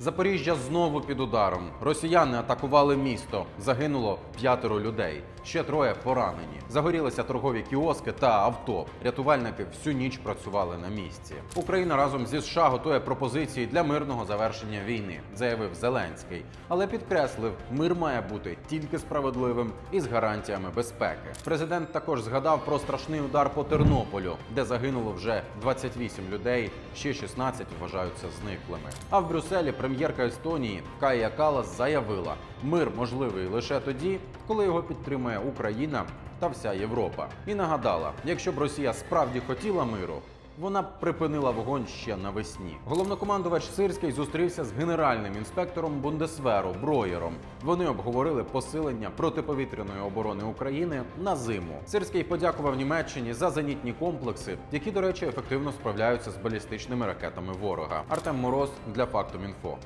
Запоріжжя знову під ударом. Росіяни атакували місто. Загинуло п'ятеро людей. Ще троє поранені. Загорілися торгові кіоски та авто. Рятувальники всю ніч працювали на місці. Україна разом зі США готує пропозиції для мирного завершення війни, заявив Зеленський. Але підкреслив, мир має бути тільки справедливим і з гарантіями безпеки. Президент також згадав про страшний удар по Тернополю, де загинуло вже 28 людей, ще 16 вважаються зниклими. А в Брюсселі прем'єрка Естонії Кая Калас заявила, мир можливий лише тоді, коли його підтримує Україна та вся Європа. І нагадала, якщо б Росія справді хотіла миру. Вона припинила вогонь ще навесні. Головнокомандувач Сирський зустрівся з генеральним інспектором Бундесверу Броєром. Вони обговорили посилення протиповітряної оборони України на зиму. Сирський подякував Німеччині за зенітні комплекси, які, до речі, ефективно справляються з балістичними ракетами ворога. Артем Мороз для факту Інфо.